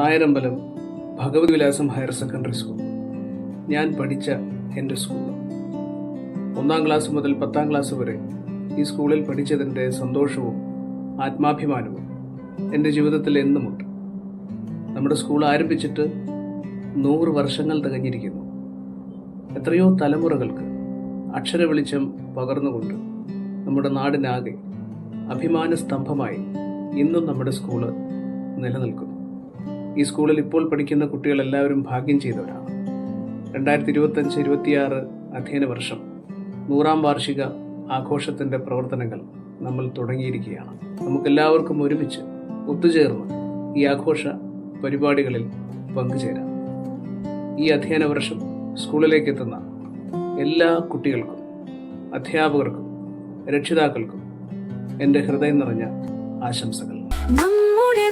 നായരമ്പലം ഭഗവത് വിലാസം higher secondary school. ഞാൻ പഠിച്ച എന്റെ സ്കൂൾ. ഒന്നാം ക്ലാസ് മുതൽ പത്താം ക്ലാസ് വരെ ഈ സ്കൂളിൽ പഠിച്ചതിന്റെ സന്തോഷവും ആത്മാഭിമാനവും എന്റെ ജീവിതത്തിൽ എന്നുമുണ്ട്. നമ്മുടെ സ്കൂൾ ആരംഭിച്ചിട്ട് നൂറ് വർഷങ്ങൾ തികഞ്ഞിരിക്കുന്നു. എത്രയോ തലമുറകൾക്ക് അക്ഷര വെളിച്ചം പകർന്നുകൊണ്ട് നമ്മുടെ നാടിനാകെ അഭിമാന സ്തംഭമായി ഇന്നും നമ്മുടെ സ്കൂൾ നിലനിൽക്കുന്നു. ഈ സ്കൂളിൽ ഇപ്പോൾ പഠിക്കുന്ന കുട്ടികൾ എല്ലാവരും ഭാഗ്യം ചെയ്തവരാണ്. രണ്ടായിരത്തി ഇരുപത്തഞ്ച് ഇരുപത്തിയാറ് അധ്യയന വർഷം നൂറാം വാർഷിക ആഘോഷത്തിന്റെ പ്രവർത്തനങ്ങൾ നമ്മൾ തുടങ്ങിയിരിക്കുകയാണ്. നമുക്കെല്ലാവർക്കും ഒരുമിച്ച് ഒത്തുചേർന്ന് ഈ ആഘോഷ പരിപാടികളിൽ പങ്കുചേരാം. ഈ അധ്യയന വർഷം സ്കൂളിലേക്ക് എത്തുന്ന എല്ലാ കുട്ടികൾക്കും അധ്യാപകർക്കും രക്ഷിതാക്കൾക്കും എന്റെ ഹൃദയം നിറഞ്ഞ ആശംസകൾ. നമ്മുടെ